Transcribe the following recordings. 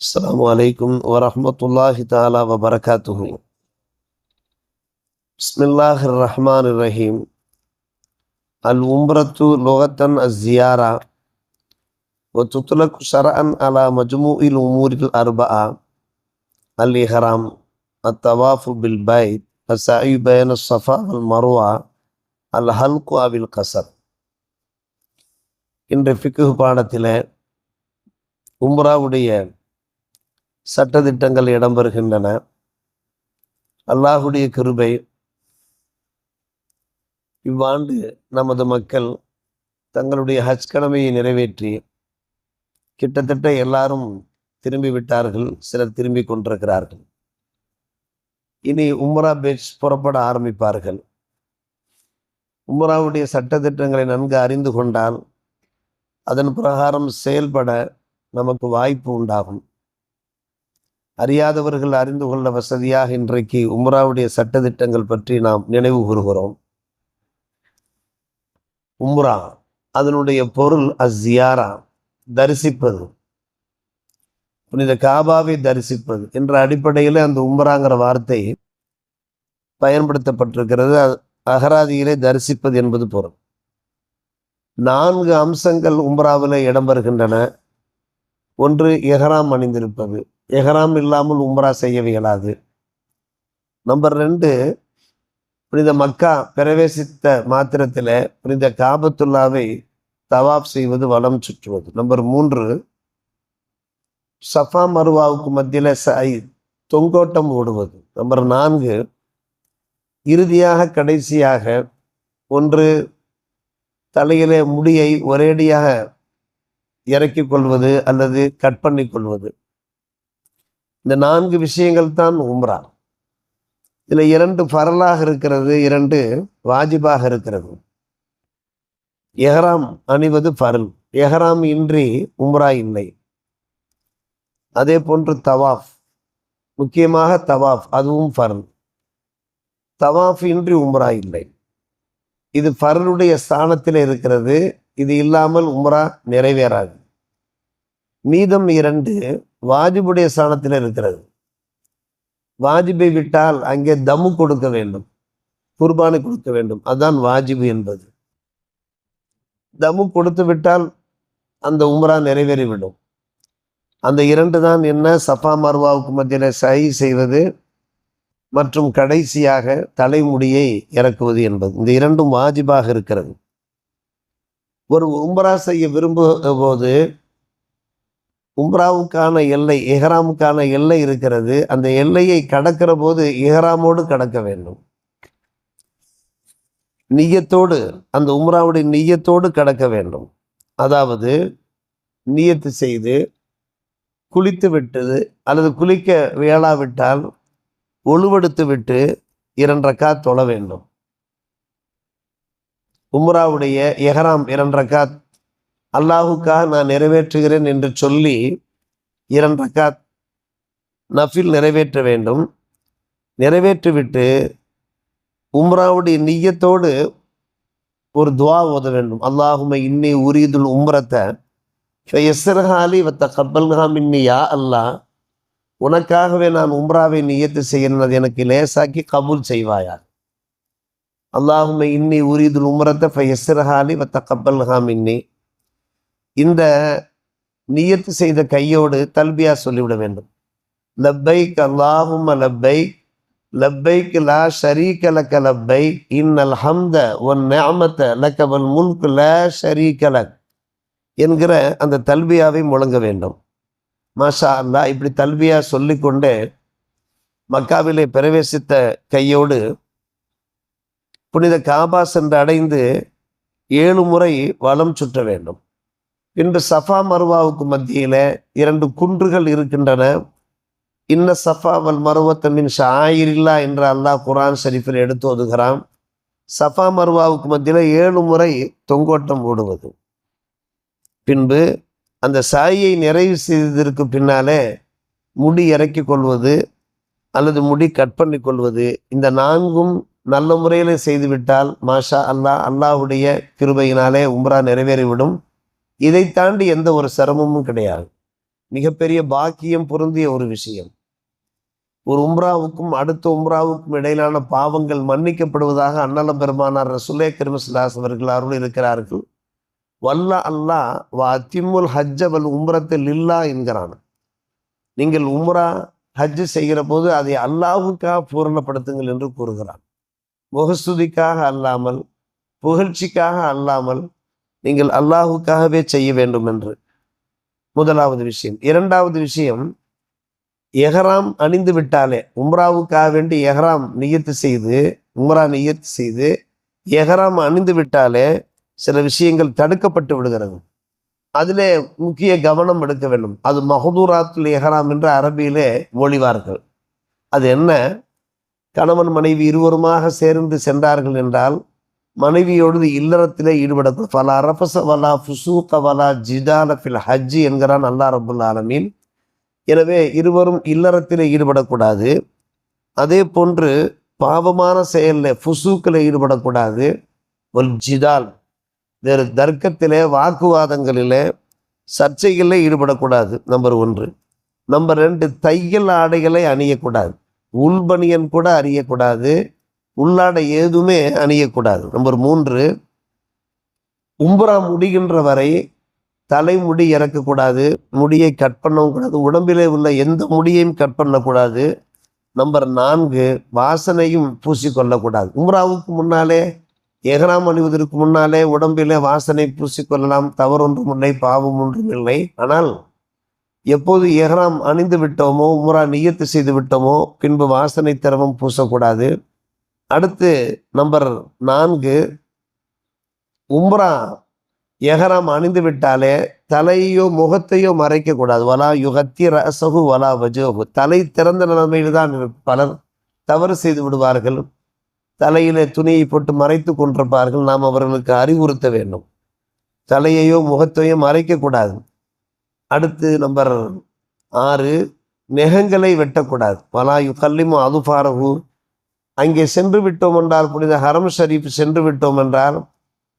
السلام عليكم ورحمة الله تعالى وبركاته بسم الله الرحمن الرحيم الأمرة لغة الزيارة وتطلق شرعا على مجموع الأمور الأربعة الإحرام الطواف بالبيت السعي بين الصفا والمروة الحلق أو القصر இன்று ஃபிக்கு பாடத்தில் உம்ராவுடைய சட்டத்திட்டங்கள் இடம்பெறுகின்றன. அல்லாஹுடைய கிருபை இவ்வாண்டு நமது மக்கள் தங்களுடைய ஹஜ் கடமையை நிறைவேற்றி கிட்டத்தட்ட எல்லாரும் திரும்பி விட்டார்கள் சிலர் திரும்பி கொண்டிருக்கிறார்கள். இனி உம்ரா பேச் புறப்பட ஆரம்பிப்பார்கள். உம்ராவுடைய சட்டத்திட்டங்களை நன்கு அறிந்து கொண்டால் அதன் பிரகாரம் செயல்பட நமக்கு வாய்ப்பு உண்டாகும். அறியாதவர்கள் அறிந்து கொள்ள வசதியாக இன்றைக்கு உம்ராவுடைய சட்டதிட்டங்கள் பற்றி நாம் நினைவு கூறுகிறோம். உம்ரா அதனுடைய பொருள் அஸ்யாரா தரிசிப்பது. புனித காபாவை தரிசிப்பது என்ற அடிப்படையில் அந்த உம்ராங்கிற வார்த்தை பயன்படுத்தப்பட்டிருக்கிறது. அகராதியிலே தரிசிப்பது என்பது பொருள். நான்கு அம்சங்கள் உம்ராவில் இடம்பெறுகின்றன. ஒன்று எஹராம் அணிந்திருப்பது. எஹராம் இல்லாமல் உம்ரா செய்ய இயலாது. நம்பர் ரெண்டு புனித மக்கா பிரவேசித்த மாத்திரத்தில் புனித காபத்துல்லாவை தவாப் செய்வது வளம் சுற்றுவது. நம்பர் மூன்று சஃபா மருவாவுக்கு மத்தியில் சை தொங்கோட்டம் ஓடுவது. நம்பர் நான்கு இறுதியாக கடைசியாக ஒன்று தலையிலே முடியை ஒரேடியாக இறக்கிக் கொள்வது அல்லது கட் பண்ணி கொள்வது இந்த நான்கு விஷயங்கள் தான் உம்ரா. இதில் இரண்டு பரலாக இருக்கிறது இரண்டு வாஜிபாக இருக்கிறது. எஹராம் அணிவது பரல் எஹராம் இன்றி உம்ரா இல்லை. அதே போன்று தவாஃப். முக்கியமாக தவாஃப் அதுவும் ஃபரல். தவாஃப் இன்றி உம்ரா இல்லை. இது ஃபரலுடைய ஸ்தானத்தில் இருக்கிறது இது இல்லாமல் உம்ரா நிறைவேறாது. மீதம் இரண்டு வாஜிபுடைய ஸ்தானத்தில் இருக்கிறது. வாஜிபை விட்டால் அங்கே தமு கொடுக்க வேண்டும். குர்பானை கொடுக்க வேண்டும். அதுதான் வாஜிபு என்பது. தமு கொடுத்து விட்டால் அந்த உம்ரா நிறைவேறிவிடும். அந்த இரண்டு தான் என்ன? சஃபா மர்வாவுக்கு மத்தியில் சை செய்வது மற்றும் கடைசியாக தலைமுடியை இறக்குவது என்பது. இந்த இரண்டும் வாஜிபாக இருக்கிறது. ஒரு உம்ரா செய்ய விரும்புகிற போது உம்ராவுக்கான எல்லை எஹராமுக்கான எல்லை இருக்கிறது. அந்த எல்லையை கடக்கிற போது எஹராமோடு கடக்க வேண்டும். நீயத்தோடு அந்த உம்ராவுடைய நீயத்தோடு கடக்க வேண்டும். அதாவது நீயத்து செய்து குளித்து விட்டது அல்லது குளிக்க வேளாவிட்டால் ஒழுவெடுத்து விட்டு இரண்டரைக்கா தொழ வேண்டும். உம்ராவுடைய எஹராம் இரண்டரைக்காத் அல்லாஹுக்காக நான் நிறைவேற்றுகிறேன் என்று சொல்லி இரண்டரைக்காத் நஃபில் நிறைவேற்ற வேண்டும். நிறைவேற்றிவிட்டு உம்ராவுடைய நீயத்தோடு ஒரு துவா ஓத வேண்டும். அல்லாஹுமை இன்னி உரியதுல் உம்ரத்தை ஃபெயஸ்ரஹாலி வத்த கப்பல்கா மின்னி அல்லாஹ். உனக்காகவே நான் உம்ராவை நியத்து செய்கிறேன். அது எனக்கு லேசாக்கி கபூல் செய்வாயா அல்லாஹுமை இன்னி உரியதுல் உம்ரத்தை ஃபெயஸ்ரஹாலி வத்த கப்பல்கா இன்னி இந்த நியத்து செய்த கையோடு தல்பியா சொல்லிவிட வேண்டும். லப்பைக் அல்லாஹும் லப்பைக் லப்பைக் லா ஷரீக லக்க லப்பைக் இன்னல் ஹம்த ஒன் நேமத்த லக்கவல் முல்க் ல ஷரீக லக் என்கிற அந்த தல்பியாவை முழங்க வேண்டும். மாஷா அல்லா இப்படி தல்பியா சொல்லிக்கொண்டே மக்காவிலே பிரவேசித்த கையோடு புனித காபா சென்று அடைந்து ஏழு முறை வலம் சுற்ற வேண்டும். இன்று சஃபா மருவாவுக்கு மத்தியில் இரண்டு குன்றுகள் இருக்கின்றன. இன்ன சஃபா வல் மருவத்தமின் ஷாயிரில்லா என்று அல்லாஹ் குரான் ஷரீஃபில் எடுத்து ஒதுகிறான் சஃபா மருவாவுக்கு மத்தியில் ஏழு முறை தொங்கோட்டம் ஓடுவது பின்பு அந்த சாயை நிறைவு செய்ததற்கு பின்னாலே முடி இறக்கி கொள்வது அல்லது முடி கட் பண்ணி கொள்வது. இந்த நான்கும் நல்ல முறையில் செய்துவிட்டால் மாஷா அல்லாஹ் அல்லாஹுடைய கிருபையினாலே உம்ரா நிறைவேறிவிடும். இதை தாண்டி எந்த ஒரு சிரமமும் கிடையாது. மிகப்பெரிய பாக்கியம் பொருந்திய ஒரு விஷயம். ஒரு உம்ராவுக்கும் அடுத்த உம்ராவுக்கும் இடையிலான பாவங்கள் மன்னிக்கப்படுவதாக அன்னலம் பெருமானார் ரசுலே கிருமஸ்லாஸ் அவர்கள் அருள் இருக்கிறார்கள் வல்ல அல்லாஹ் வா அத்திமுல் ஹஜ்ஜவல் உம்ரத்தில் இல்லா என்கிறான். நீங்கள் உம்ரா ஹஜ்ஜு செய்கிற போது அதை அல்லாஹுக்காக பூரணப்படுத்துங்கள் என்று கூறுகிறான். முகஸ்துதிக்காக அல்லாமல் புகழ்ச்சிக்காக அல்லாமல் நீங்கள் அல்லாஹுக்காகவே செய்ய வேண்டும் என்று. முதலாவது விஷயம். இரண்டாவது விஷயம் எஹராம் அணிந்து விட்டாலே உம்ராவுக்காக வேண்டி எஹராம் நியத்து செய்து உம்ரா நியத்து செய்து எஹராம் அணிந்து விட்டாலே சில விஷயங்கள் தடுக்கப்பட்டு விடுகிறது. அதிலே முக்கிய கவனம் எடுக்க வேண்டும். அது மஹதூராத்துல் எஹராம் என்று அரபியிலே மொழிவார்கள் அது என்ன? கணவன் மனைவி இருவருமாக சேர்ந்து சென்றார்கள் என்றால் மனைவியோடு இல்லறத்திலே ஈடுபடக்கூடாது. ஃபலா ரஃபச வலா ஃபுசூக வலா ஜிதால ஃபில் ஹஜ்ஜி என்கிறான் அல்லா ரபுல் ஆலமீன். எனவே இருவரும் இல்லறத்திலே ஈடுபடக்கூடாது. அதே போன்று பாவமான செயலில் ஃபுசூக்கில் ஈடுபடக்கூடாது. ஒரு ஜிதால் வேறு தர்க்கத்திலே வாக்குவாதங்களிலே சர்ச்சைகளில் ஈடுபடக்கூடாது. நம்பர் ஒன்று. நம்பர் ரெண்டு தையல் ஆடைகளை அணியக்கூடாது. உள்பணியன் கூட அறியக்கூடாது உள்ளாடை ஏதுமே அணியக்கூடாது. நம்பர் மூன்று உம்புறா முடிகின்ற வரை தலைமுடி இறக்கக்கூடாது முடியை கட் பண்ணவும் கூடாது உடம்பிலே உள்ள எந்த முடியையும் கட் பண்ணக்கூடாது. நம்பர் நான்கு வாசனையும் பூசிக்கொள்ளக்கூடாது. உம்ராவுக்கு முன்னாலே எகராம் அணிவதற்கு முன்னாலே உடம்பிலே வாசனை பூசிக்கொள்ளலாம் தவறொன்றும் இல்லை பாவம் ஒன்றும் இல்லை. ஆனால் எப்போது எஹ்ராம் அணிந்து விட்டோமோ உம்ரா நியத்து செய்து விட்டோமோ பின்பு வாசனை திரவம் பூசக்கூடாது. அடுத்து நம்பர் நான்கு. உம்ரா எஹராம் அணிந்து விட்டாலே தலையோ முகத்தையோ மறைக்கக்கூடாது. வலா யுகத்தி ரசகு வலா வஜோகு தலை திறந்த நிலைமையில் தான் பலர் தவறு செய்து விடுவார்கள். தலையிலே துணியை போட்டு மறைத்து கொண்டிருப்பார்கள். நாம் அவர்களுக்கு அறிவுறுத்த வேண்டும். தலையையோ முகத்தையோ மறைக்கக்கூடாது. அடுத்து நம்பர் ஆறு நெகங்களை வெட்டக்கூடாது. வலாயு அது அதுபாரகு அங்கே சென்று விட்டோம் என்றால் புனித ஹரம் ஷரீப் சென்று விட்டோம் என்றால்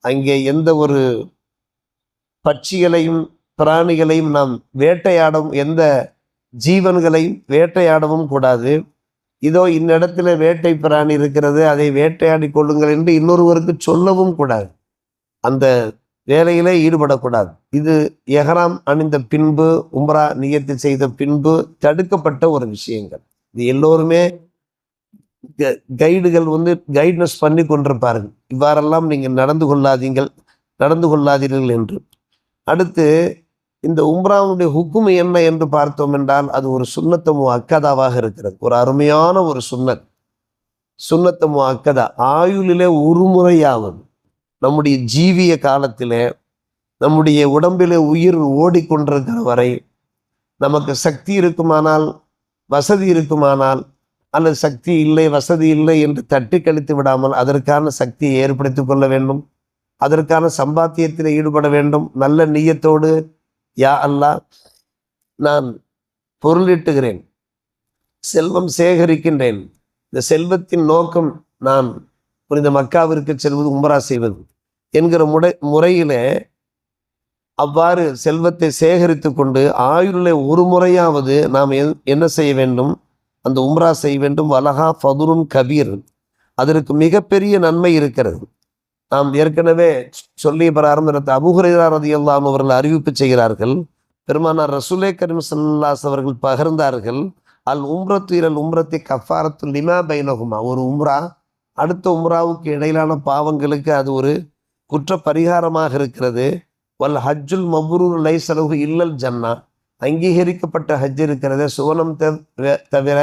அங்கே எந்த ஒரு பட்சிகளையும் பிராணிகளையும் நாம் வேட்டையாடும் எந்த ஜீவன்களையும் வேட்டையாடவும் கூடாது. இதோ இன்னிடத்துல வேட்டை பிராணி இருக்கிறது அதை வேட்டையாடி கொள்ளுங்கள் என்று இன்னொருவருக்கு சொல்லவும் கூடாது. அந்த வேலையிலே ஈடுபடக்கூடாது. இது எஹராம் அணிந்த பின்பு உம்ரா நியத்து செய்த பின்பு தடுக்கப்பட்ட ஒரு விஷயங்கள். இது எல்லோருமே கைடுகள் வந்து கைட்னஸ் பண்ணி கொண்டிருப்பார்கள். இவ்வாறெல்லாம் நீங்கள் நடந்து கொள்ளாதீங்கள் நடந்து கொள்ளாதீர்கள் என்று. அடுத்து இந்த உம்ராவுடைய ஹுக்கும் என்ன என்று பார்த்தோம் என்றால் அது ஒரு சுண்ணத்தமு அக்கதாவாக இருக்கிறது. ஒரு அருமையான ஒரு சுண்ணத் சுண்ணத்தமு அக்கதா ஆயுளிலே ஒரு முறையாவது. நம்முடைய ஜீவிய காலத்தில் நம்முடைய உடம்பில் உயிர் ஓடிக்கொண்டிருக்கிற வரை நமக்கு சக்தி இருக்குமானால் வசதி இருக்குமானால் அல்லது சக்தி இல்லை வசதி இல்லை என்று தட்டி கழித்து விடாமல் அதற்கான சக்தியை ஏற்படுத்தி கொள்ள வேண்டும். அதற்கான சம்பாத்தியத்தில் ஈடுபட வேண்டும். நல்ல நீயத்தோடு யா அல்லா நான் பொருளிட்டுகிறேன். செல்வம் சேகரிக்கின்றேன். இந்த செல்வத்தின் நோக்கம் நான் புனித மக்காவிற்கு செல்வது உம்ரா செய்வது. என்கிற முறை முறையிலே அவ்வாறு செல்வத்தை சேகரித்து கொண்டு ஆயுளில் ஒரு முறையாவது நாம் என்ன செய்ய வேண்டும்? அந்த உம்ரா செய்ய வேண்டும். வலகா ஃபதுருன் கபீர். அதற்கு மிகப்பெரிய நன்மை இருக்கிறது. நாம் ஏற்கனவே சொல்லி பராரம்பரத்தை அபுஹுரைரா ரதியல்லாம் அவர்கள் அறிவிப்பு செய்கிறார்கள். பெருமானார் ரசூலே கரீம் சல்லாஸ் அவர்கள் பகிர்ந்தார்கள். அல் உம்ரத்து இரல் உம்ரத்தை கஃபாரத்து லிமா பைனகுமா ஒரு உம்ரா அடுத்த உம்ராவுக்கு இடையிலான பாவங்களுக்கு அது ஒரு குற்ற பரிகாரமாக இருக்கிறது. வல் ஹஜ்ஜுல் மப்ரூர் லை செலவு இல்லல் ஜன்னா. அங்கீகரிக்கப்பட்ட ஹஜ் இருக்கிறது. சுவனம் தவிர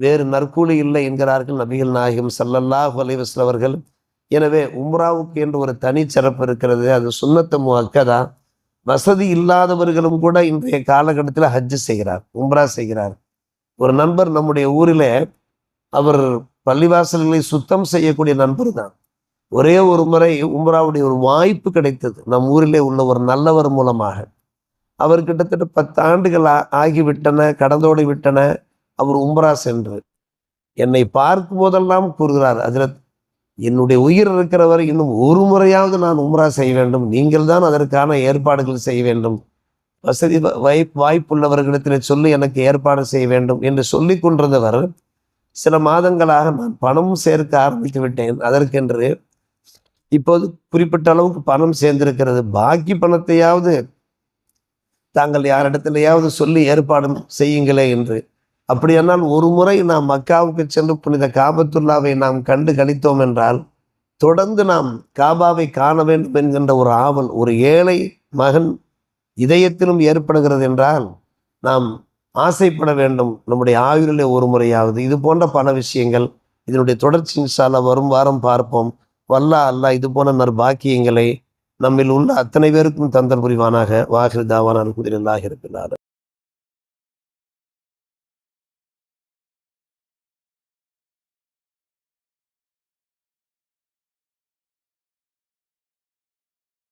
வேறு நற்கூலி இல்லை என்கிறார்கள் நபிகள் நாயகம் சல்லல்லாஹ் அலைவஸ்ல அவர்கள். எனவே உம்ராவுக்கு என்று ஒரு தனி சிறப்பு இருக்கிறது. அது சுண்ணத்த முக்கதா வசதி இல்லாதவர்களும் கூட இன்றைய காலகட்டத்தில் ஹஜ்ஜு செய்கிறார் உம்ரா செய்கிறார். ஒரு நண்பர் நம்முடைய ஊரில் அவர் பள்ளிவாசல்களை சுத்தம் செய்யக்கூடிய நண்பர் தான். ஒரே ஒரு முறை உம்ராவுடைய ஒரு வாய்ப்பு கிடைத்தது. நம் ஊரிலே உள்ள ஒரு நல்லவர் மூலமாக. அவர் கிட்டத்தட்ட பத்து ஆண்டுகள் ஆகிவிட்டன கடந்தோடி விட்டன. அவர் உம்ரா சென்று என்னை பார்க்கும் போதெல்லாம் கூறுகிறார் அதில் என்னுடைய உயிர் இருக்கிறவர் இன்னும் ஒரு முறையாவது நான் உம்ரா செய்ய வேண்டும். நீங்கள் தான் அதற்கான ஏற்பாடுகள் செய்ய வேண்டும். வசதி வ- வாய் வாய்ப்புள்ளவர்களிடத்தில் சொல்லி எனக்கு ஏற்பாடு செய்ய வேண்டும் என்று சொல்லி கொண்டிருந்தவர் சில மாதங்களாக நான் பணமும் சேர்க்க ஆரம்பித்து விட்டேன். அதற்கென்று இப்போது குறிப்பிட்ட அளவுக்கு பணம் சேர்ந்திருக்கிறது. பாக்கி பணத்தையாவது தாங்கள் யாரிடத்திலேயாவது சொல்லி ஏற்பாடு செய்யுங்களே என்று. அப்படியானால் ஒரு முறை நாம் மக்காவுக்கு சென்று புனித காபத்துல்லாவை நாம் கண்டு கழித்தோம் என்றால் தொடர்ந்து நாம் காபாவை காண வேண்டும் என்கின்ற ஒரு ஆவல் ஒரு ஏழை மகன் இதயத்திலும் ஏற்படுகிறது என்றால் நாம் ஆசைப்பட வேண்டும் நம்முடைய ஆயுளிலே ஒரு முறையாவது. இது போன்ற பல விஷயங்கள் இதனுடைய தொடர்ச்சி இன்ஷால்லா வரும் வாரம் பார்ப்போம். வல்லா அல்லாஹ் இது போன்ற நற்பாக்கியங்களை நம்மில் உள்ள அத்தனை பேருக்கும் தந்தல் புரிவானாக. வாகிரு தாவான குதிரில்லாக இருக்கிறார்